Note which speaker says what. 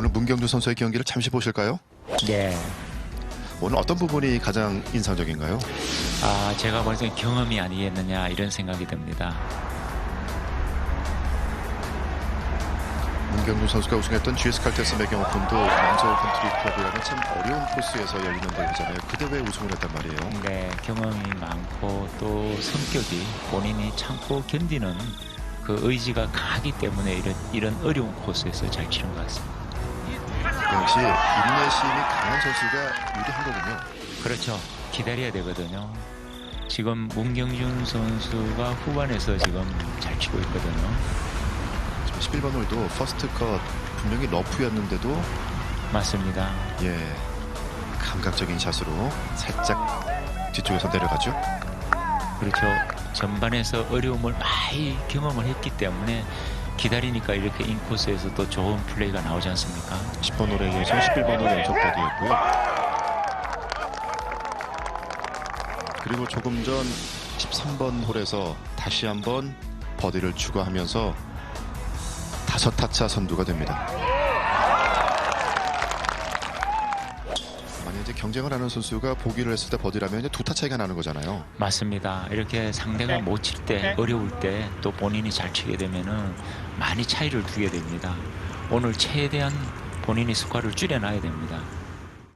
Speaker 1: 오늘 문경주 선수의 경기를 잠시 보실까요?
Speaker 2: 네.
Speaker 1: 오늘 어떤 부분이 가장 인상적인가요?
Speaker 2: 아, 제가 볼때 경험이 아니겠느냐 이런 생각이 듭니다.
Speaker 1: 문경주 선수가 우승했던 GS 칼테스 매경 오픈도 만저 컨트리 클럽이라는 참 어려운 코스에서 열리는 대회잖아요. 그 대회에 우승을 했단 말이에요.
Speaker 2: 네, 경험이 많고 또 성격이 본인이 참고 견디는 그 의지가 강하기 때문에 이런, 이런 어려운 코스에서 잘 치는 것 같습니다.
Speaker 1: 역시 인내심이 강한 선수가 유리한 거군요.
Speaker 2: 그렇죠. 기다려야 되거든요. 지금 문경준 선수가 후반에서 지금 잘 치고 있거든요.
Speaker 1: 지금 11번 홀도 퍼스트 컷 분명히 러프였는데도
Speaker 2: 맞습니다.
Speaker 1: 예 감각적인 샷으로 살짝 뒤쪽에서 내려가죠.
Speaker 2: 그렇죠. 전반에서 어려움을 많이 경험을 했기 때문에 기다리니까 이렇게 인코스에서 또 좋은 플레이가 나오지 않습니까?
Speaker 1: 10번 홀에 이어서 11번 홀 연속 버디였고요. 그리고 조금 전 13번 홀에서 다시 한번 버디를 추가하면서 다섯 타차 선두가 됩니다. 이제 경쟁을 하는 선수가 보기를 했을 때 버디라면 이제 두타 차이가 나는 거잖아요.
Speaker 2: 맞습니다. 이렇게 상대가 못 칠 때, 어려울 때 또 본인이 잘 치게 되면은 많이 차이를 두게 됩니다. 오늘 최대한 본인이 스코어를 줄여놔야 됩니다.